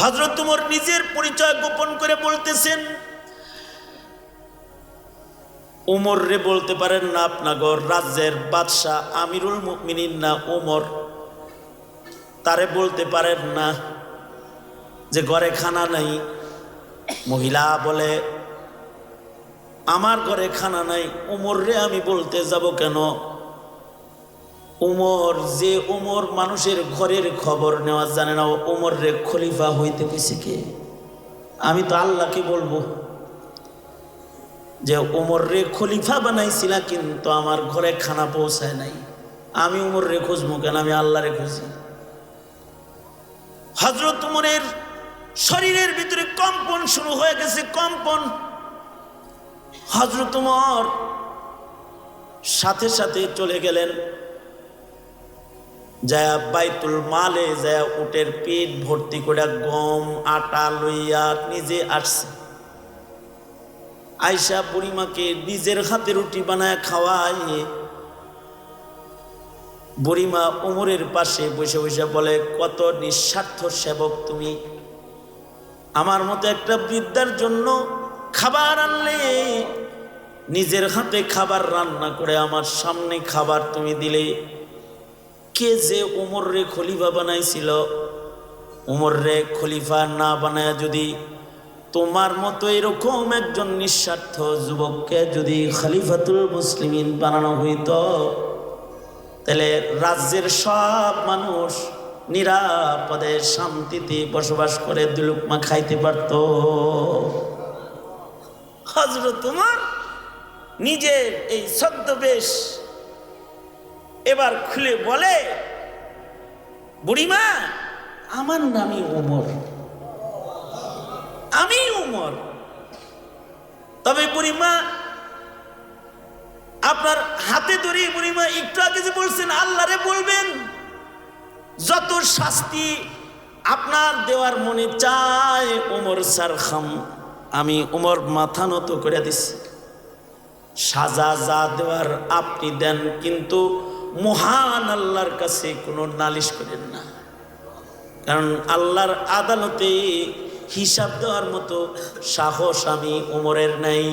হজরত তুমর নিজের পরিচয় গোপন করে বলতেছেন উমর রে বলতে পারেন না আপনাগর, রাজ্যের বাদশাহ আমিরুল মুমিনিন না উমর। তারে বলতে পারেন না যে ঘরে খানা নাই। মহিলা বলে, আমার ঘরে খানা নাই উমর রে আমি বলতে যাব কেন? উমর, যে উমর মানুষের ঘরের খবর নেওয়া জানে না উমর রে খলিফা হইতে গেছে কে? আমি তো আল্লাহকে বলব যে উমর রে খলিফা বানাইছিলা কিন্তু আমার ঘরে খানা পৌঁছায় নাই। আমি উমর রে খুঁজবো কেন? আমি আল্লাহ রে খুঁজি। হজরত উমরের শরীরের ভিতরে কম্পন শুরু হয়ে গেছে, কম্পন। হজরত উমর সাথে সাথে চলে গেলেন। যায়া বাইতুল মালে যায়া উটের পেট ভর্তি করে গম, আটা লইয়া নিজে আসছে। আয়সা বুড়িমাকে নিজের হাতে রুটি বানায় খাওয়ায় বুড়িমা উমরের পাশে বসে বসে বলে, কত নিঃস্বার্থ সেবক তুমি। আমার মতো একটা বৃদ্ধার জন্য খাবার আনলে, নিজের হাতে খাবার রান্না করে আমার সামনে খাবার তুমি দিলে। কে যে উমর রে খলিফা বানাইছিল উমর রে খলিফা না বানায় যদি তোমার মতো এরকম একজন নিঃস্বার্থ যুবককে যদি খলিফাতুল মুসলিমিন বানানো হইত, তাহলে রাজ্যের সব মানুষ নিরাপদে শান্তিতে বসবাস করে দুলুকমা খাইতে পারত। হজরত তোমার নিজের এই ছদ্মবেশ এবার খুলে বলে, বুড়িমা, আমার নামই ওমর। আমি উমর তবে বুড়িমা, আপনার হাতে ধরে বুড়িমা একটু আগে যে বলছেন, আল্লাহরে বলবেন, যত শাস্তি আপনার দেওয়ার মনে চায় উমর সার খাম। আমি উমর মাথা নত করে দিছি। সাজা যা দেওয়ার আপনি দেন, কিন্তু মহান আল্লাহর কাছে কোনো নালিশ করেন না। কারণ আল্লাহর আদালতে হিসাব দেওয়ার মতো সাহস আমি উমরের নাই।